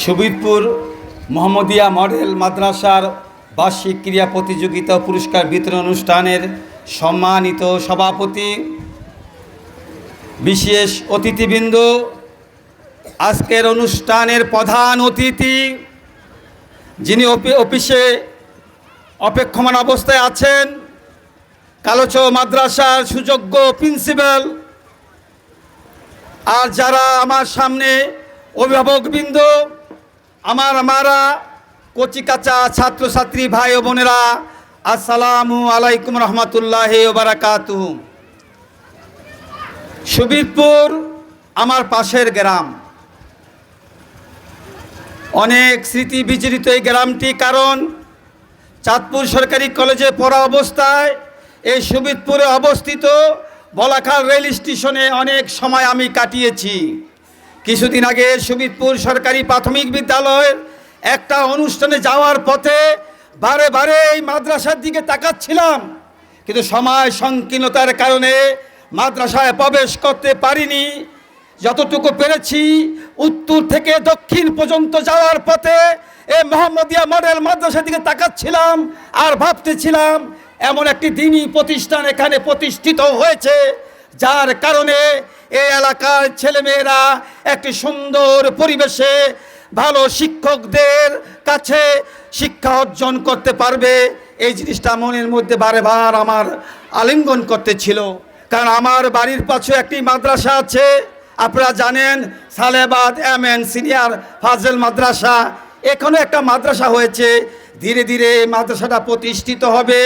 Subidpur Mohammadia model মাদ্রাসার বার্ষিক ক্রীড়া প্রতিযোগিতা পুরস্কার বিতরণ অনুষ্ঠানের সম্মানিত সভাপতি, বিশেষ অতিথিবৃন্দ, আজকের অনুষ্ঠানের প্রধান অতিথি যিনি অফিসে অপেক্ষমান অবস্থায় আছেন, কালোচ মাদ্রাসার সুযোগ্য প্রিন্সিপাল। আর যারা আমার সামনে অভিভাবকবৃন্দ আমার আমারা কচিকাচা ছাত্রছাত্রী ভাই ও বোনেরা, আসসালামু আলাইকুম রহমতুল্লাহ বারাকাতু। সুবিরপুর আমার পাশের গ্রাম। অনেক স্মৃতি বিচরিত এই গ্রামটি কারণ চাঁদপুর সরকারি কলেজে পড়া অবস্থায় এই সুবিদপুরে অবস্থিত বলাখাল রেল স্টেশনে অনেক সময় আমি কাটিয়েছি। কিছুদিন আগে সুবিদপুর সরকারি প্রাথমিক বিদ্যালয়ের একটা অনুষ্ঠানে যাওয়ার পথে বারে বারে এই মাদ্রাসার দিকে তাকাচ্ছিলাম। কিন্তু সময় সংকীর্ণতার কারণে মাদ্রাসায় প্রবেশ করতে পারিনি। যতটুকু পেরেছি, উত্তর থেকে দক্ষিণ পর্যন্ত যাওয়ার পথে এ মোহাম্মদিয়া মডেল মাদ্রাসার দিকে তাকাচ্ছিলাম আর ভাবতেছিলাম, এমন একটি দিনই প্রতিষ্ঠান এখানে প্রতিষ্ঠিত হয়েছে, যার কারণে এই এলাকার ছেলেমেয়েরা একটি সুন্দর পরিবেশে ভালো শিক্ষকদের কাছে শিক্ষা অর্জন করতে পারবে। এই জিনিসটা মনের মধ্যে বারে বার আমার আলিঙ্গন করতেছিল কারণ আমার বাড়ির পাশে একটি মাদ্রাসা আছে। আপনারা জানেন, সালেবাদ এম এন সিনিয়র ফাজেল মাদ্রাসা। এখানে একটা মাদ্রাসা হয়েছে। ধীরে ধীরে এই মাদ্রাসাটা প্রতিষ্ঠিত হবে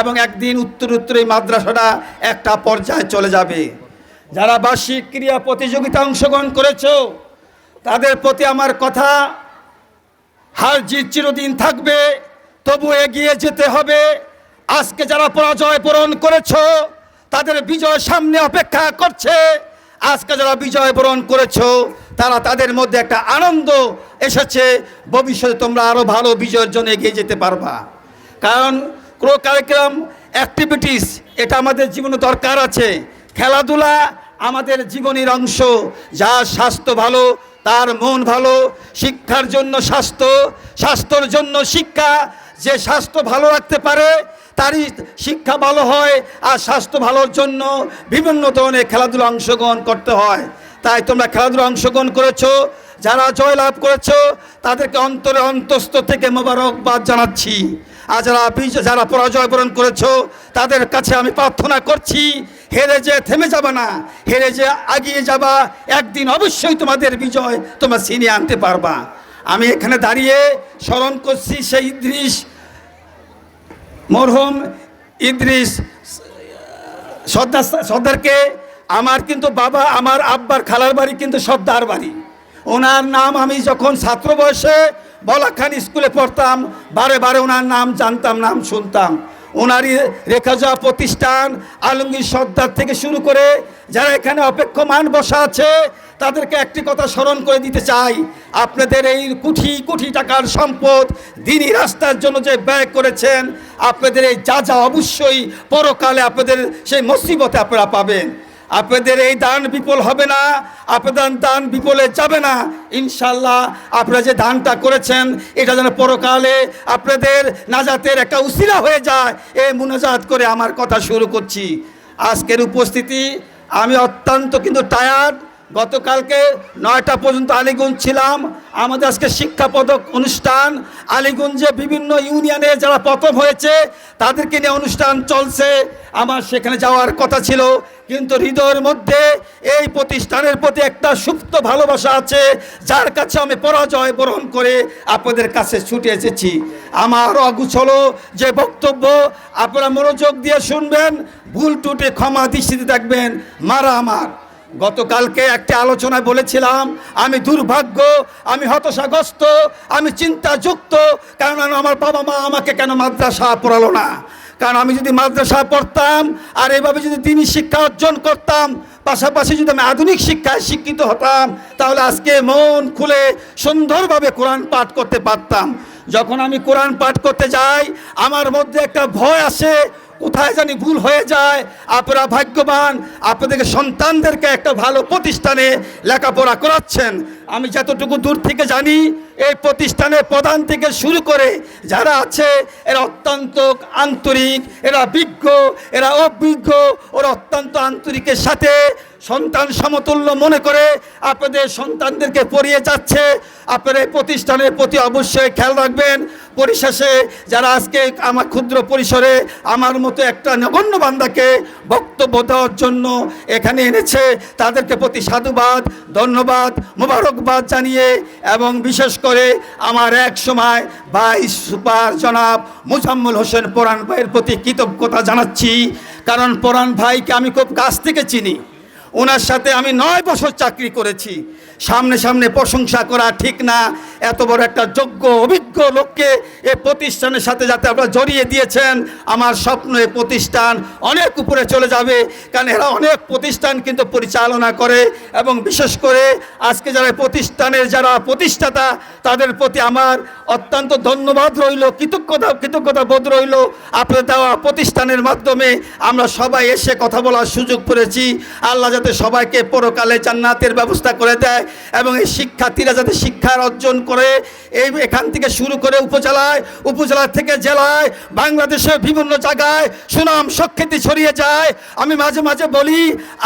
এবং একদিন উত্তর উত্তর এই মাদ্রাসাটা একটা পর্যায়ে চলে যাবে। যারা বার্ষিক ক্রীড়া প্রতিযোগিতা অংশগ্রহণ করেছ, তাদের প্রতি আমার কথা হার জিত চিরদিন থাকবে, তবু এগিয়ে যেতে হবে। আজকে যারা পরাজয় বরণ করেছ, তাদের বিজয় সামনে অপেক্ষা করছে। আজকে যারা বিজয় বরণ করেছ, তারা তাদের মধ্যে একটা আনন্দ এসেছে। ভবিষ্যতে তোমরা আরও ভালো বিজয়ের জন্য এগিয়ে যেতে পারবা। কারণ ক্রো কারিকুলাম অ্যাক্টিভিটিস, এটা আমাদের জীবনে দরকার আছে। খেলাধুলা আমাদের জীবনের অংশ। যার স্বাস্থ্য ভালো, তার মন ভালো, শিক্ষার জন্য স্বাস্থ্য, স্বাস্থ্যর জন্য শিক্ষা। যে স্বাস্থ্য ভালো রাখতে পারে, তারই শিক্ষা ভালো হয় আর স্বাস্থ্য ভালোর জন্য বিভিন্ন ধরনের খেলাধুলা অংশগ্রহণ করতে হয়। তাই তোমরা খেলাধুলা অংশগ্রহণ করেছ, যারা জয়লাভ করেছ, তাদেরকে অন্তরে অন্তস্থ থেকে মোবারকবাদ জানাচ্ছি। আর যারা যারা পরাজয় বরণ করেছ, তাদের কাছে আমি প্রার্থনা করছি হেরে যে থেমে যাবে না। হেরে যে আগিয়ে যাবা। একদিন অবশ্যই তোমাদের বিজয় তোমরা ছিনিয়ে আনতে পারবা। আমি এখানে দাঁড়িয়ে স্মরণ করছি সেই দৃশ মরহুম ইদ্রিস, সর্দার, সর্দারকে। আমার কিন্তু বাবা, আমার আব্বার খালার বাড়ি কিন্তু সর্দার বাড়ি। ওনার নাম আমি যখন ছাত্র বয়সে বলাখান স্কুলে পড়তাম, বারে বারে ওনার নাম জানতাম, নাম শুনতাম। ওনারই যাওয়া প্রতিষ্ঠান, আলমগীর সর্দার থেকে শুরু করে যারা এখানে অপেক্ষমান বসা আছে, তাদেরকে একটি কথা স্মরণ করে দিতে চাই। আপনাদের এই কোটি কোটি টাকার সম্পদ দিনই রাস্তার জন্য যে ব্যয় করেছেন, আপনাদের এই যা যা অবশ্যই পরকালে আপনাদের সেই মুসিবতে আপনারা পাবেন। আপনাদের এই দান বিপুল হবে না, আপনাদের দান বিপুলে যাবে না। ইনশাল্লাহ আপনারা যে দানটা করেছেন, এটা যেন পরকালে আপনাদের নাজাতের একটা উসিলা হয়ে যায়। এ মুনাজাত করে আমার কথা শুরু করছি। আজকের উপস্থিতি, আমি অত্যন্ত কিন্তু টায়ার্ড গতকালকে নয়টা পর্যন্ত আলিগঞ্জ ছিলাম। আমাদের আজকে শিক্ষা পদক অনুষ্ঠান। আলিগঞ্জে বিভিন্ন ইউনিয়নে যারা প্রথম হয়েছে, তাদেরকে নিয়ে অনুষ্ঠান চলছে। আমার সেখানে যাওয়ার কথা ছিল। কিন্তু হৃদয়ের মধ্যে এই প্রতিষ্ঠানের প্রতি একটা সুপ্ত ভালোবাসা আছে, যার কাছে আমি পরাজয় বরণ করে আপনাদের কাছে ছুটে এসেছি। আমার অগুছলো যে বক্তব্য, আপনারা মনোযোগ দিয়ে শুনবেন, ভুল টুটে ক্ষমা দৃষ্টিতে দেখবেন। মারা আমার। গতকালকে একটা আলোচনায় বলেছিলাম, আমি দুর্ভাগ্য, আমি হতাশাগ্রস্ত, আমি চিন্তাযুক্ত কারণ আমার বাবা মা আমাকে কেন মাদ্রাসা পড়ালো না? কারণ আমি যদি মাদ্রাসা পড়তাম আর এভাবে যদি তিনি শিক্ষা অর্জন করতাম, পাশাপাশি যদি আমি আধুনিক শিক্ষায় শিক্ষিত হতাম, তাহলে আজকে মন খুলে সুন্দরভাবে কোরআন পাঠ করতে পারতাম। যখন আমি কোরআন পাঠ করতে যাই, আমার মধ্যে একটা ভয় আসে কোথায় জানি ভুল হয়ে যায়। আপনারা ভাগ্যবান আপনাদেরকে সন্তানদেরকে একটা ভালো প্রতিষ্ঠানে লেখাপড়া করাচ্ছেন। আমি যতটুকু দূর থেকে জানি, এই প্রতিষ্ঠানের প্রধান থেকে শুরু করে যারা আছে, এরা অত্যন্ত আন্তরিক, এরা বিজ্ঞ, এরা অভিজ্ঞ, ওরা অত্যন্ত আন্তরিকের সাথে সন্তান সমতুল্য মনে করে আপনাদের সন্তানদেরকে পড়িয়ে যাচ্ছে। আপনার এই প্রতিষ্ঠানের প্রতি অবশ্যই খেয়াল রাখবেন। পরিশেষে যারা আজকে আমার ক্ষুদ্র পরিসরে আমার মতো একটা নগণ্য বান্দাকে বক্তব্য দেওয়ার জন্য এখানে এনেছে, তাদেরকে প্রতি সাধুবাদ, ধন্যবাদ, মোবারকবাদ জানিয়ে এবং বিশেষ করে আমার এক সময় ভাই সুপার জনাব মুজাম্মুল হোসেন পরাণ ভাইয়ের প্রতি কৃতজ্ঞতা জানাচ্ছি। কারণ পরাণ ভাইকে আমি খুব কাছ থেকে চিনি। ওনার সাথে আমি নয় বছর চাকরি করেছি। সামনে সামনে প্রশংসা করা ঠিক না। এত বড় একটা যোগ্য, অভিজ্ঞ লোককে এ প্রতিষ্ঠানের সাথে যাতে আপনারা জড়িয়ে দিয়েছেন, আমার স্বপ্ন এ প্রতিষ্ঠান অনেক উপরে চলে যাবে। কারণ এরা অনেক প্রতিষ্ঠান কিন্তু পরিচালনা করে এবং বিশেষ করে আজকে যারা প্রতিষ্ঠানের যারা প্রতিষ্ঠাতা, তাদের প্রতি আমার অত্যন্ত ধন্যবাদ রইল, কৃতজ্ঞতা কৃতজ্ঞতা বোধ রইল। আপনার দেওয়া প্রতিষ্ঠানের মাধ্যমে আমরা সবাই এসে কথা বলার সুযোগ পেয়েছি আল্লাহ যাতে সবাইকে পরকালে জান্নাতের ব্যবস্থা করে দেয় এবং এই শিক্ষার্থীরা যাতে শিক্ষার অর্জন করে, এই এখান থেকে শুরু করে উপজেলায়, উপজেলা থেকে জেলায়, বাংলাদেশের বিভিন্ন জায়গায় সুনাম সখ্যাতি ছড়িয়ে যায়। আমি মাঝে মাঝে বলি,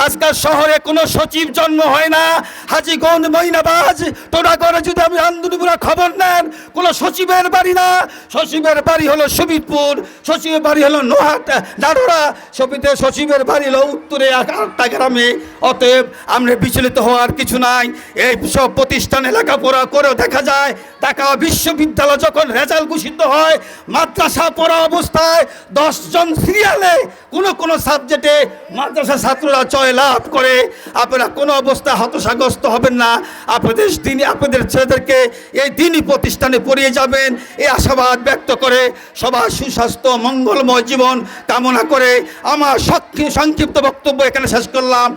আজকাল শহরে কোনো সচিব জন্ম হয় না। হাজিগঞ্জ মইনাবাজ টোটাগড়ে যদি আমি আন্দোলনপুরা খবর নেন, কোনো সচিবের বাড়ি না। সচিবের বাড়ি হলো সুবিদপুর, সচিবের বাড়ি হলো নোহাট দারোরা সবিতে সচিবের বাড়ি হলো উত্তরে আটটা গ্রামে। অতএব আমরা বিচলিত হওয়ার কিছু নাই। এই সব প্রতিষ্ঠানে লেখাপড়া করেও দেখা যায়, ঢাকা বিশ্ববিদ্যালয় যখন রেজাল্ট ঘোষিত হয়, মাদ্রাসা পড়া অবস্থায় দশজন সিরিয়ালে কোনো কোনো সাবজেক্টে মাদ্রাসা ছাত্ররা জয় লাভ করে। আপনারা কোনো অবস্থা হতাশাগ্রস্ত হবেন না। আপনাদের দিনই আপনাদের ছেলেদেরকে এই দিনই প্রতিষ্ঠানে পড়িয়ে যাবেন। এই আশাবাদ ব্যক্ত করে সবার সুস্বাস্থ্য, মঙ্গলময় জীবন কামনা করে আমার সক্ষি- সংক্ষিপ্ত বক্তব্য এখানে শেষ করলাম।